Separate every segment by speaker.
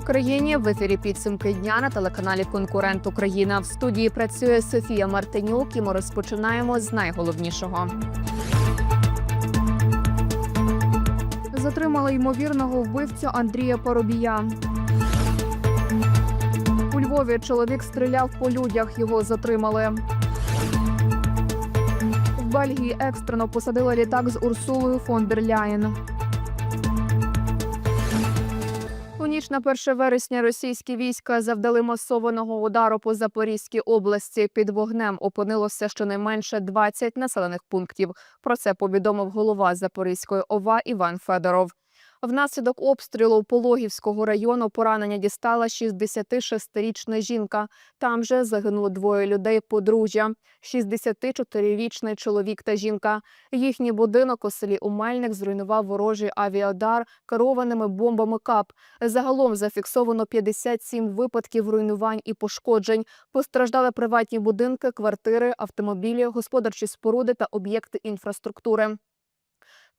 Speaker 1: Україні в ефірі підсумки дня на телеканалі Конкурент Україна. В студії працює Софія Мартинюк. І ми розпочинаємо з найголовнішого. Затримали ймовірного вбивцю Андрія Поробія. У Львові чоловік стріляв по людях. Його затримали. В Бельгії екстрено посадили літак з Урсулою фон дер Ляєн. Ніч на 1 вересня російські війська завдали масованого удару по Запорізькій області. Під вогнем опинилося щонайменше 20 населених пунктів. Про це повідомив голова Запорізької ОВА Іван Федоров. Внаслідок обстрілу Пологівського району поранення дістала 66-річна жінка. Там же загинуло двоє людей подружжя: 64-річний чоловік та жінка. Їхній будинок у селі Умельник зруйнував ворожий авіадар керованими бомбами КАП. Загалом зафіксовано 57 випадків руйнувань і пошкоджень. Постраждали приватні будинки, квартири, автомобілі, господарчі споруди та об'єкти інфраструктури.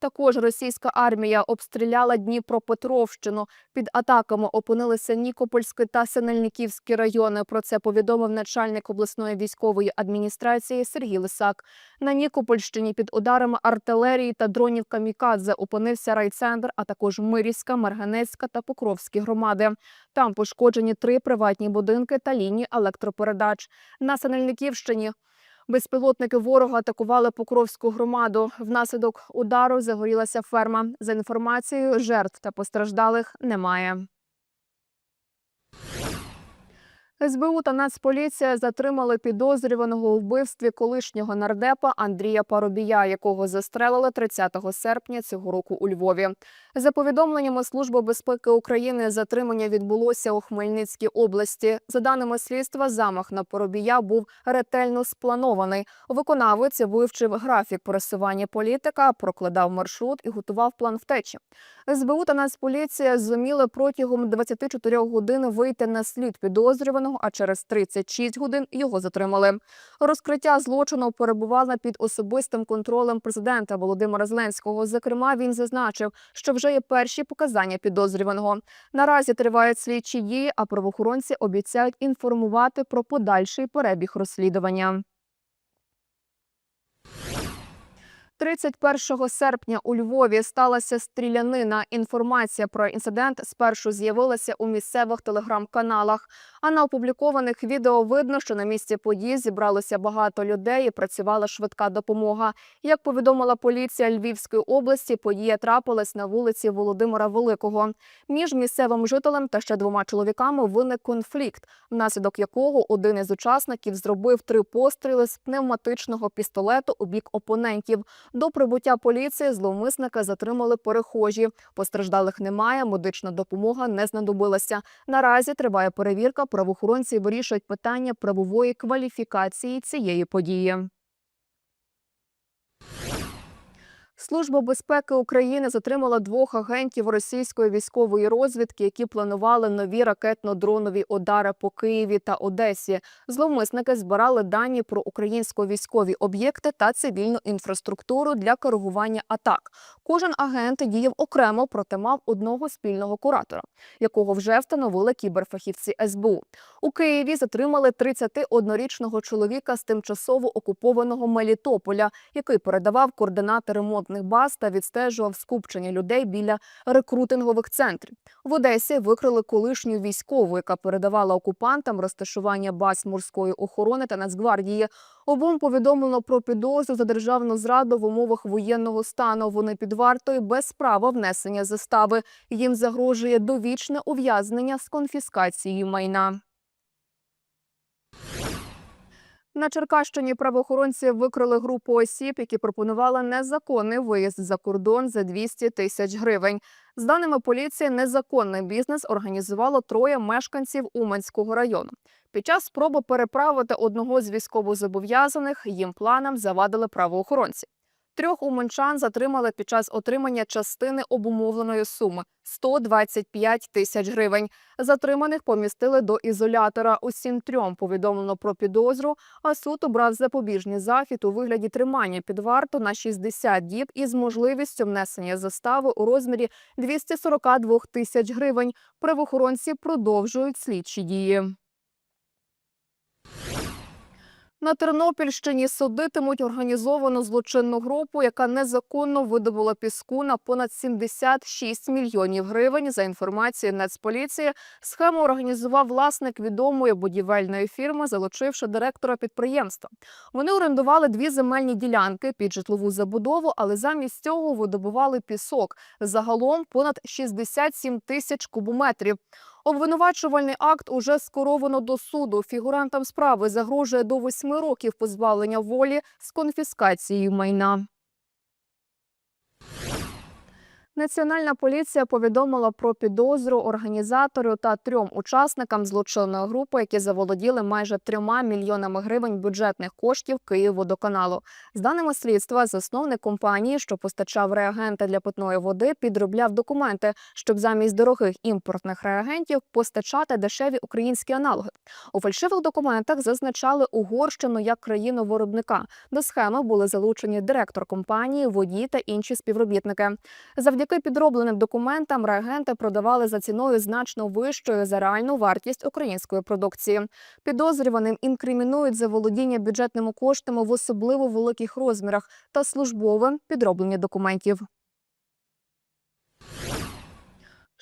Speaker 1: Також російська армія обстріляла Дніпропетровщину. Під атаками опинилися Нікопольський та Синельниківський райони. Про це повідомив начальник обласної військової адміністрації Сергій Лисак. На Нікопольщині під ударами артилерії та дронів камікадзе опинився райцентр, а також Мирівська, Марганецька та Покровські громади. Там пошкоджені три приватні будинки та лінії електропередач. На Синельниківщині Безпілотники ворога атакували Покровську громаду. Внаслідок удару загорілася ферма. За інформацією, жертв та постраждалих немає. СБУ та Нацполіція затримали підозрюваного у вбивстві колишнього нардепа Андрія Парубія, якого застрелили 30 серпня цього року у Львові. За повідомленнями Служби безпеки України, затримання відбулося у Хмельницькій області. За даними слідства, замах на Парубія був ретельно спланований. Виконавець вивчив графік пересування політика, прокладав маршрут і готував план втечі. СБУ та Нацполіція зуміли протягом 24 годин вийти на слід підозрюваного, а через 36 годин його затримали. Розкриття злочину перебувало під особистим контролем президента Володимира Зеленського. Зокрема, він зазначив, що вже є перші показання підозрюваного. Наразі тривають слідчі дії, а правоохоронці обіцяють інформувати про подальший перебіг розслідування. 31 серпня у Львові сталася стрілянина. Інформація про інцидент спершу з'явилася у місцевих телеграм-каналах. А на опублікованих відео видно, що на місці події зібралося багато людей і працювала швидка допомога. Як повідомила поліція Львівської області, подія трапилась на вулиці Володимира Великого. Між місцевим жителем та ще двома чоловіками виник конфлікт, внаслідок якого один із учасників зробив три постріли з пневматичного пістолету у бік опонентів. До прибуття поліції зловмисника затримали перехожі. Постраждалих немає, медична допомога не знадобилася. Наразі триває перевірка. Правоохоронці вирішують питання правової кваліфікації цієї події. Служба безпеки України затримала двох агентів російської військової розвідки, які планували нові ракетно-дронові удари по Києві та Одесі. Зловмисники збирали дані про українсько-військові об'єкти та цивільну інфраструктуру для коригування атак. Кожен агент діяв окремо, проте мав одного спільного куратора, якого вже встановили кіберфахівці СБУ. У Києві затримали 31-річного чоловіка з тимчасово окупованого Мелітополя, який передавав координати ремонтних баз та відстежував скупчення людей біля рекрутингових центрів. В Одесі викрили колишню військову, яка передавала окупантам розташування баз морської охорони та Нацгвардії. Обом повідомлено про підозру за державну зраду в умовах воєнного стану. Вони під вартою без права внесення застави. Їм загрожує довічне ув'язнення з конфіскацією майна. На Черкащині правоохоронці викрили групу осіб, які пропонували незаконний виїзд за кордон за 200 тисяч гривень. З даними поліції, незаконний бізнес організувало троє мешканців Уманського району. Під час спроби переправити одного з військовозобов'язаних їм планам завадили правоохоронці. Трьох уманчан затримали під час отримання частини обумовленої суми 125 тисяч гривень. Затриманих помістили до ізолятора. Усім трьом повідомлено про підозру. А суд обрав запобіжний захід у вигляді тримання під варту на 60 діб із можливістю внесення застави у розмірі 242 тисяч гривень. Правоохоронці продовжують слідчі дії. На Тернопільщині судитимуть організовану злочинну групу, яка незаконно видобула піску на понад 76 мільйонів гривень. За інформацією Нацполіції, схему організував власник відомої будівельної фірми, залучивши директора підприємства. Вони орендували дві земельні ділянки під житлову забудову, але замість цього видобували пісок. Загалом понад 67 тисяч кубометрів. Обвинувачувальний акт уже скоровано до суду. Фігурантам справи загрожує до восьми років позбавлення волі з конфіскацією майна. Національна поліція повідомила про підозру організатору та трьом учасникам злочинної групи, які заволоділи майже трьома мільйонами гривень бюджетних коштів Київводоканалу. З даними слідства, засновник компанії, що постачав реагенти для питної води, підробляв документи, щоб замість дорогих імпортних реагентів постачати дешеві українські аналоги. У фальшивих документах зазначали Угорщину як країну виробника. До схеми були залучені директор компанії, водій та інші співробітники. Завдяки підробленим документам реагенти продавали за ціною значно вищою за реальну вартість української продукції. Підозрюваним інкримінують за володіння бюджетними коштами в особливо великих розмірах та службове підроблення документів.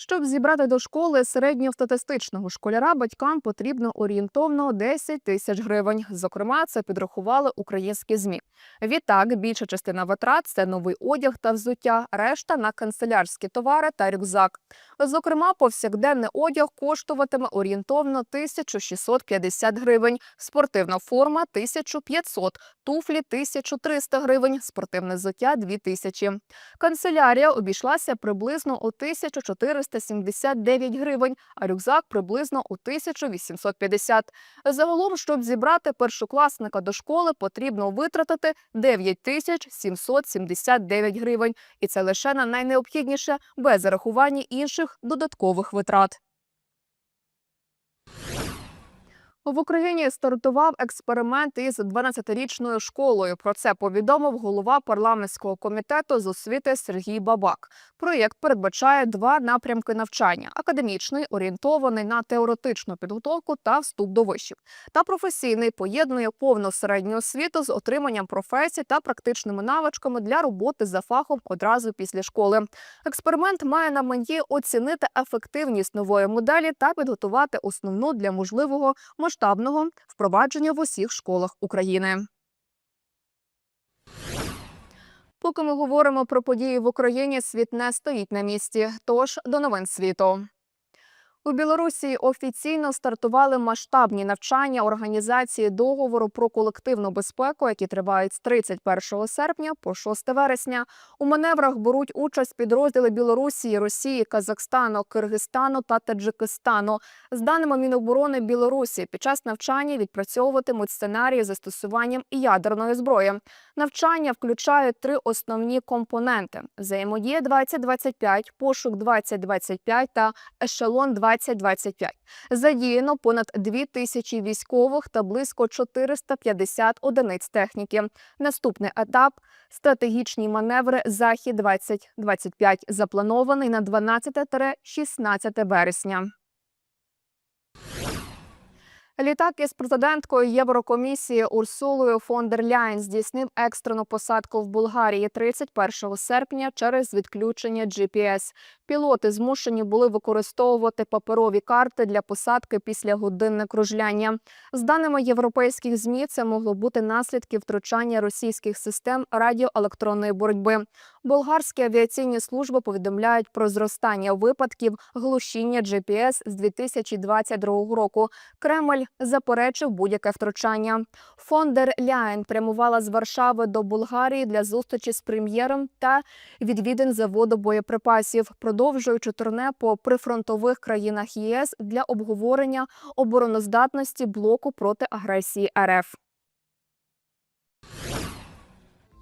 Speaker 1: Щоб зібрати до школи середньостатистичного школяра, батькам потрібно орієнтовно 10 тисяч гривень. Зокрема, це підрахували українські змі. Відтак, більша частина витрат це новий одяг та взуття, решта на канцелярські товари та рюкзак. Зокрема, повсякденний одяг коштуватиме орієнтовно 1650 гривень, спортивна форма 1500, туфлі 1300 гривень, спортивне взуття 2000. Канцелярія обійшлася приблизно у 1479 гривень, а рюкзак приблизно у 1850. Загалом, щоб зібрати першокласника до школи, потрібно витратити 9779 гривень. І це лише на найнеобхідніше без зарахування інших додаткових витрат. В Україні стартував експеримент із 12-річною школою. Про це повідомив голова парламентського комітету з освіти Сергій Бабак. Проєкт передбачає два напрямки навчання: академічний, орієнтований на теоретичну підготовку та вступ до вишів, та професійний поєднує повну середню освіту з отриманням професій та практичними навичками для роботи за фахом одразу після школи. Експеримент має на меті оцінити ефективність нової моделі та підготувати основну для можливого масштабного впровадження в усіх школах України. Поки ми говоримо про події в Україні, світ не стоїть на місці. Тож до новин світу. У Білорусі офіційно стартували масштабні навчання організації договору про колективну безпеку, які тривають з 31 серпня по 6 вересня. У маневрах беруть участь підрозділи Білорусі, Росії, Казахстану, Киргизстану та Таджикистану. З даними Міноборони Білорусі, під час навчання відпрацьовуватимуть сценарії застосуванням ядерної зброї. Навчання включають три основні компоненти: взаємодія 2025, пошук 2025 та ешелон 2025. Задіяно понад 2 тисячі військових та близько 450 одиниць техніки. Наступний етап стратегічні маневри Захід 2025 запланований на 12-16 вересня. Літак із президенткою Єврокомісії Урсулою фон дер Ляйн здійснив екстрену посадку в Болгарії 31 серпня через відключення GPS. Пілоти змушені були використовувати паперові карти для посадки після годинне кружляння. З даними європейських змі, це могло бути наслідки втручання російських систем радіоелектронної боротьби. Болгарські авіаційні служби повідомляють про зростання випадків глушіння GPS з 2022 року. Кремль заперечив будь-яке втручання. Фон дер Ляєн прямувала з Варшави до Болгарії для зустрічі з прем'єром та відвідин заводу боєприпасів, продовжуючи турне по прифронтових країнах ЄС для обговорення обороноздатності блоку проти агресії РФ.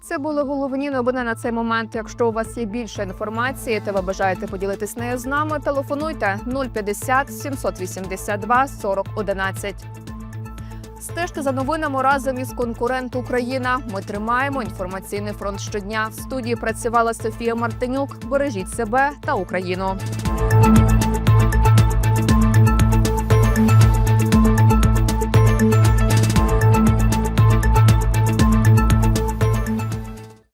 Speaker 1: Це були головні новини на цей момент. Якщо у вас є більше інформації, та ви бажаєте поділитись нею з нами, телефонуйте 050 782 40 11. Стежте за новинами разом із конкурент Україна. Ми тримаємо інформаційний фронт щодня. В студії працювала Софія Мартинюк. Бережіть себе та Україну.